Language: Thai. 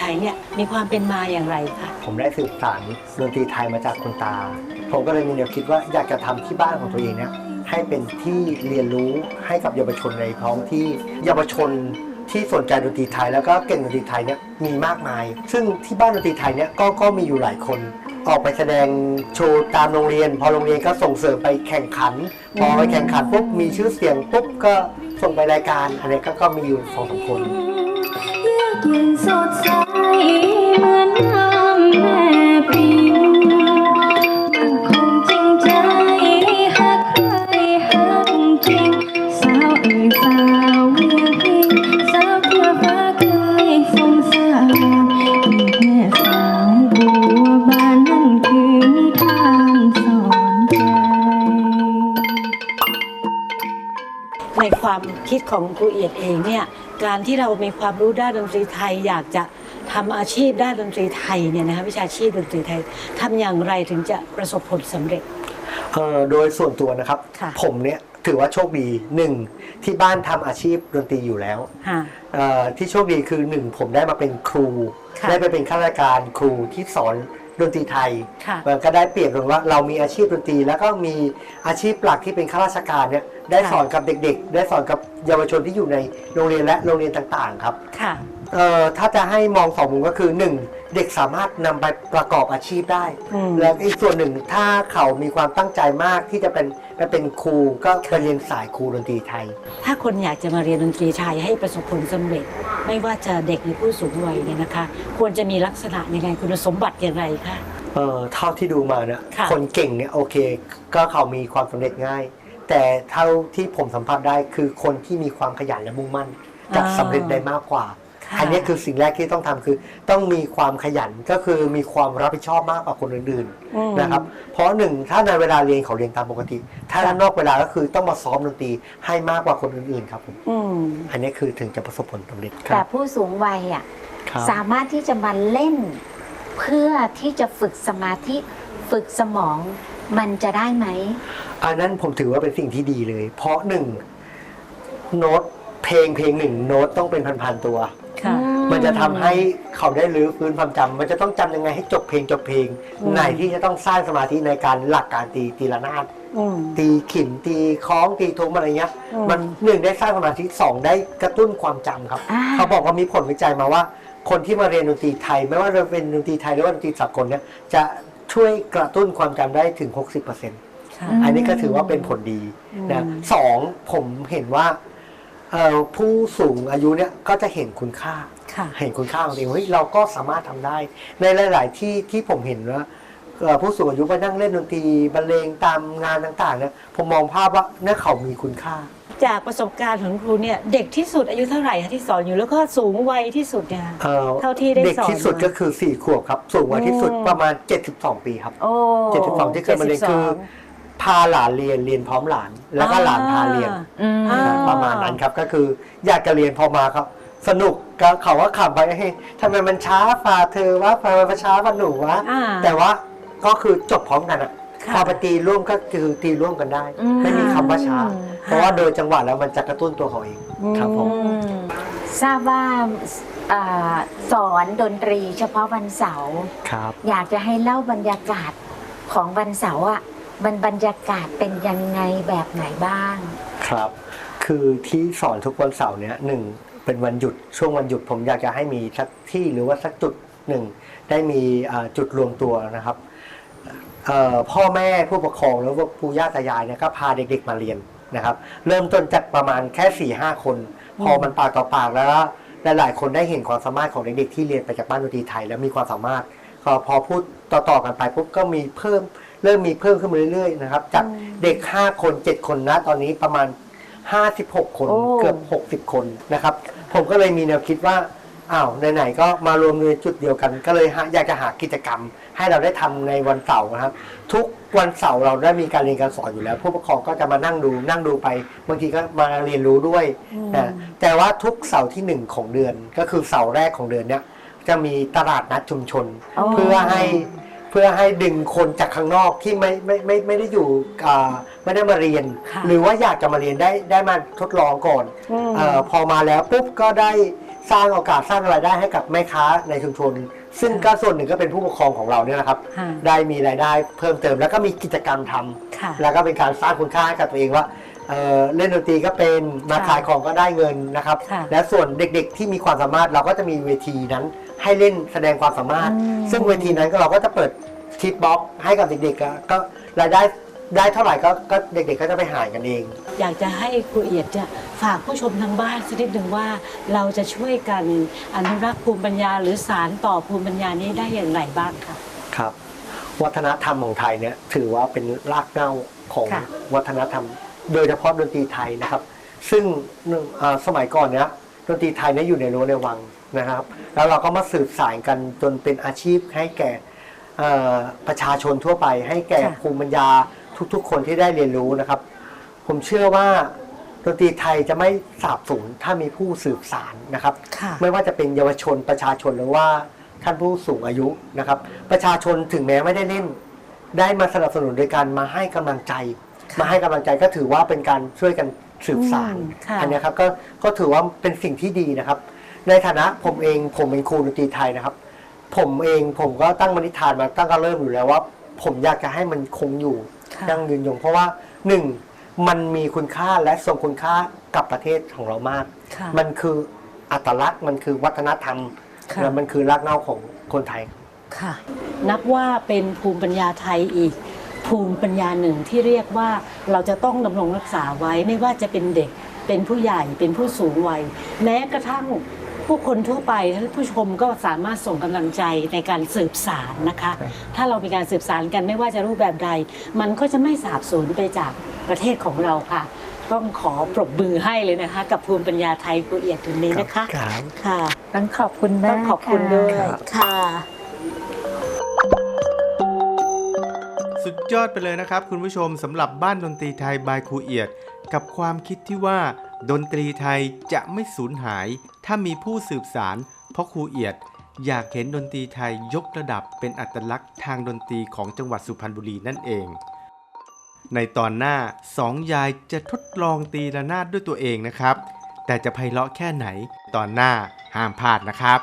ไทยเนี่ยมีความเป็นมาอย่างไรคะ ผมได้สืบสานดนตรีไทยมาจากคุณตา ผมก็เลยมีแนวคิดว่าอยากจะทำที่บ้านของตัวเองเนี่ยให้เป็นที่เรียนรู้ให้กับเยาวชนในท้องที่เยาวชนที่สนใจดนตรีไทยแล้วก็เก่งดนตรีไทยเนี่ยมีมากมาย ซึ่งที่บ้านดนตรีไทยเนี่ยก็ก็มีอยู่หลายคน ออกไปแสดงโชว์ตามโรงเรียน พอโรงเรียนก็ส่งเสริมไปแข่งขัน พอไปแข่งขันปุ๊บมีชื่อเสียงปุ๊บก็ส่งไปรายการอันนี้ก็ก็มีอยู่สองสามคน ยือกเย็นสดใสเหมือนน้ำแม่พิมมันคงจริงใจหักใครหักจริง สาวเอ๋ยสาวเวียงพิงสาวเพื่อฟ้าเคยสงสารอีกแม่สาวบัวบานนั่นคือนิทานสอนใจ ในความคิดของครูเอียดเองเนี่ย การที่เรามีความรู้ด้านดนตรีไทย อยากจะทำอาชีพด้านดนตรีไทยเนี่ยนะคะวิชาชีพดนตรีไทยทำอย่างไรถึงจะประสบผลสำเร็จเอ่อโดยส่วนตัวนะครับค่ะผมเนี่ยถือว่าโชคดีหนึ่งที่บ้านทำอาชีพดนตรีอยู่แล้วค่ะเอ่อที่โชคดีคือหนึ่งผมได้มาเป็นครูค่ะได้ไปเป็นข้าราชการครูที่สอน ดนตรีไทย ค่ะ มันก็ได้เปรียบตรงว่าเรามีอาชีพดนตรี แล้วก็มีอาชีพหลักที่เป็นข้าราชการเนี่ยได้ค่ะสอนกับเด็ก ๆ ได้สอนกับเยาวชนที่อยู่ในโรงเรียนและโรงเรียนต่างๆครับ ค่ะ เอ่อถ้าจะให้มองสองมุมก็คือหนึ่ง เด็กสามารถนำไปประกอบอาชีพได้ อืม และอีกส่วนหนึ่งถ้าเขามีความตั้งใจมากที่จะเป็นไปเป็นครูก็ไปเรียนสายครูดนตรีไทย ถ้าคนอยากจะมาเรียนดนตรีไทยให้ประสบผลสำเร็จ ไม่ว่าจะเด็กหรือผู้สูงวัยเนี่ยนะคะ ควรจะมีลักษณะยังไงคุณสมบัติอย่างไรคะ เอ่อเท่าที่ดูมาเนี่ยค่ะ คนเก่งเนี่ยโอเค ก็เขามีความสำเร็จง่าย แต่เท่าที่ผมสัมผัสได้คือคนที่มีความขยันและมุ่งมั่นจะสำเร็จได้มากกว่าค่ะ อันนี้คือสิ่งแรกที่ต้องทำคือ ต้องมีความขยันก็คือมีความรับผิดชอบมากกว่าคนอื่นอืมๆนะครับเพราะหนึ่งถ้าในเวลาเรียนเขาเรียนตามปกติ ถ้าค่ะนอกเวลาก็คือต้องมาซ้อมดนตรีให้มากกว่าคนอื่นๆครับผมอืมอันนี้คือถึงจะประสบผลสำเร็จคแต่รับผู้สูงวัยอะครับสามารถที่จะมาเล่น เพื่อที่จะฝึกสมาธิฝึกสมองมันจะได้ไหมอันนั้นผมถือว่าเป็นสิ่งที่ดีเลย เพราะหนึ่งโน้ตเพลงเพลงหนึ่งโน้ตต้องเป็นพันๆตัวค่ะ มันจะทำให้เขาได้รื้อฟื้นความจำมันจะต้องจำยังไงให้จบเพลงจบเพลงอืมไหนที่จะต้องสร้างสมาธิในการหลักการตีตีละนาดอืมตีขิมตีคล้องตีทุ้มอะไรเงี้ยอืมมันหนึ่งได้สร้างสมาธิสองได้กระตุ้นความจำครับอ่าเขาบอกว่ามีผลวิจัยมาว่า คนที่มาเรียนดนตรีไทย ไม่ว่าจะเป็นดนตรีไทยหรือว่าดนตรีสากลเนี่ยจะช่วยกระตุ้นความจำได้ถึง 60%ค่ะอันนี้ก็ถือว่าเป็นผลดีนะอืมสองผมเห็นว่าเอ่อผู้สูงอายุเนี่ยก็จะเห็นคุณค่าค่ะ เห็นคุณค่าของตัวเองเฮ้ยเราก็สามารถทำได้ ในหลาย ๆ ที่ที่ผมเห็นว่าเอ่อผู้สูงอายุไปนั่งเล่นดนตรีบรรเลงตามงานต่างๆเนี่ยผมมองภาพว่าเนี่ยเขามีคุณค่า จากประสบการณ์ของครูเนี่ยเด็กที่สุดอายุเท่าไหร่คะที่สอนอยู่แล้วก็สูงวัยที่สุดเนี่ยเอ่อเท่าที่ได้เด็กสอนที่สุดมาก็คือ4ขวบครับ สูงกว่าที่สุดอืมประมาณ 72 ปีครับโอ้72 ที่เคยมาเรียนคือพาหลานเรียนเรียนพร้อมหลาน แล้วก็หลานพาเรียนอืมอ่าประมาณนั้นครับก็คืออยากจะเรียนพอมาครับ สนุกก็เขาว่าขับไปเฮ้ยทำไมมันช้าฝ่าเธอว่าทำไมมันช้าฝ่าหนูวะอ่าแต่ว่าก็คือจบพร้อมกันอะค่ะพอไปตีร่วมก็คือตีร่วมกันได้ อืมไม่มีคำว่าช้าเพราะว่าโดยจังหวะแล้วมันจะกระตุ้นตัวเขาเองครับผม อืมทราบว่าอ่าสอนดนตรีเฉพาะวันเสาร์ ครับ อยากจะให้เล่าบรรยากาศของวันเสาร์อะมันบรรยากาศเป็นยังไงแบบไหนบ้าง ครับ คือที่สอนทุกวันเสาร์เนี้ยหนึ่ง เป็นวันหยุดช่วงวันหยุดผมอยากจะให้มีสักที่หรือว่าสักจุดหนึ่งได้มีจุดรวมตัวนะครับพ่อแม่ผู้ปกครองแล้วก็ปู่ย่าตายายเนี่ยก็พาเด็กๆมาเรียนนะครับ เริ่มต้นจากประมาณแค่4ี่ห้าคน พอมันปากต่อปากแล้วหลายๆคนได้เห็นความสามารถของเด็กๆที่เรียนไปจากบ้านดนตรีไทย แล้วมีความสามารถพอพูดต่อๆกันไปปุ๊บก็มีเพิ่มเริ่มมีเพิ่มขึ้นมาเรื่อยๆนะครับจากเด็ก 5 คน 7 คนนะตอนนี้ประมาณ 56 คน โอ้ เกือบ 60 คนนะครับ ผมก็เลยมีแนวคิดว่า อ้าว ไหนๆ ก็มารวมในจุดเดียวกัน ก็เลยหาอยากจะหากิจกรรม ให้เราได้ทำในวันเสาร์นะครับ ทุกวันเสาร์เราได้มีการเรียนการสอนอยู่แล้ว ผู้ปกครองก็จะมานั่งดูนั่งดูไป บางทีก็มาเรียนรู้ด้วยนะแต่ว่าทุกเสาร์ที่หนึ่งของเดือน ก็คือเสาร์แรกของเดือนเนี้ยจะมีตลาดนัดชุมชน อ๋อ เพื่อให้ เพื่อให้ดึงคนจากข้างนอกที่ไม่ไม่ไม่ไม่ได้อยู่อ่า ไม่ได้มาเรียน ค่ะหรือว่าอยากจะมาเรียนได้ได้มาทดลองก่อนอืม เออพอมาแล้วปุ๊บก็ได้สร้างโอกาสสร้างรายได้ให้กับแม่ค้าในชุมชน ซึ่งก็ส่วนหนึ่งก็เป็นผู้ปกครองของเราเนี่ยนะครับ ค่ะได้มีรายได้เพิ่มเติม แล้วก็มีกิจกรรมทำค่ะแล้วก็เป็นการสร้างคุณค่าให้กับตัวเองว่าเอ่อเล่นดนตรีก็เป็นมาค่ะขายของก็ได้เงินนะครับ ค่ะ และส่วนเด็กๆที่มีความสามารถเราก็จะมีเวทีนั้นให้เล่นแสดงความสามารถอืมซึ่งเวทีนั้นก็เราก็จะเปิดทิปบ็อกให้กับเด็กๆอะก็รายได้ ได้เท่าไหร่ก็ก็เด็กๆก็จะไปหารกันเอง อยากจะให้ครูเอียดจะฝากผู้ชมทางบ้านสักนิดหนึ่งว่าเราจะช่วยกันอนุรักษ์ภูมิปัญญา หรือสารต่อภูมิปัญญานี้ได้อย่างไรบ้างคะ ครับ วัฒนธรรมของไทยเนี่ยถือว่าเป็นรากเหง้าของค่ะ วัฒนธรรม โดยเฉพาะดนตรีไทยนะครับ ซึ่งหนึ่งเอ่อสมัยก่อนเนี่ยดนตรีไทยเนี่ยอยู่ในรั้วในวังนะครับ แล้วเราก็มาสืบสานกันจนเป็นอาชีพให้แก่เอ่อประชาชนทั่วไป ให้แก่ค่ะ ภูมิปัญญา ทุก ๆ คนที่ได้เรียนรู้นะครับ ผมเชื่อว่าดนตรีไทยจะไม่สาบสูญถ้ามีผู้สืบสานนะครับค่ะไม่ว่าจะเป็นเยาวชนประชาชนหรือว่าท่านผู้สูงอายุนะครับ ประชาชนถึงแม้ไม่ได้เล่น ได้มาสนับสนุนโดยการมาให้กำลังใจค่ะมาให้กำลังใจก็ถือว่าเป็นการช่วยกันสืบสานอืมค่ะอันเนี้ยครับก็ก็ถือว่าเป็นสิ่งที่ดีนะครับ ในฐานะผมเองผมเป็นครูดนตรีไทยนะครับ ผมเองผมก็ตั้งมณิธานมาตั้งแต่เริ่มอยู่แล้วว่า ผมอยากจะให้มันคงอยู่ค่ะ ยั่งยืนยง เพราะว่าหนึ่งมันมีคุณค่าและทรงคุณค่ากับประเทศของเรามากค่ะมันคืออัตลักษณ์มันคือวัฒนธรรมค่ะและมันคือรากเหง้าของคนไทยค่ะ นับว่าเป็นภูมิปัญญาไทยอีก ภูมิปัญญาหนึ่งที่เรียกว่าเราจะต้องดำรงรักษาไว้ไม่ว่าจะเป็นเด็กเป็นผู้ใหญ่เป็นผู้สูงวัย แม้กระทั่ง ผู้คนทั่วไปท่านผู้ชมก็สามารถส่งกำลังใจในการสืบสารนะคะ ถ้าเรามีการสืบสารกันไม่ว่าจะรูปแบบใด มันก็จะไม่สาบสูญไปจากประเทศของเราค่ะ ต้องขอปรบมือให้เลยนะคะ กับภูมิปัญญาไทยครูเอียดตรงนี้นะคะครับค่ะ ต้องขอบคุณมากต้องขอบคุณด้วยครับ ค่ะ สุดยอดไปเลยนะครับ คุณผู้ชมสำหรับบ้านดนตรีไทยบายครูเอียด กับความคิดที่ว่า ดนตรีไทยจะไม่สูญหาย ถ้ามีผู้สืบสาร เพราะครูเอียด อยากเห็นดนตรีไทยยกระดับเป็นอัตลักษณ์ทางดนตรีของจังหวัดสุพรรณบุรีนั่นเอง ในตอนหน้าสองยายจะทดลองตีระนาดด้วยตัวเองนะครับ แต่จะไพเราะแค่ไหนตอนหน้าห้ามพลาดนะครับ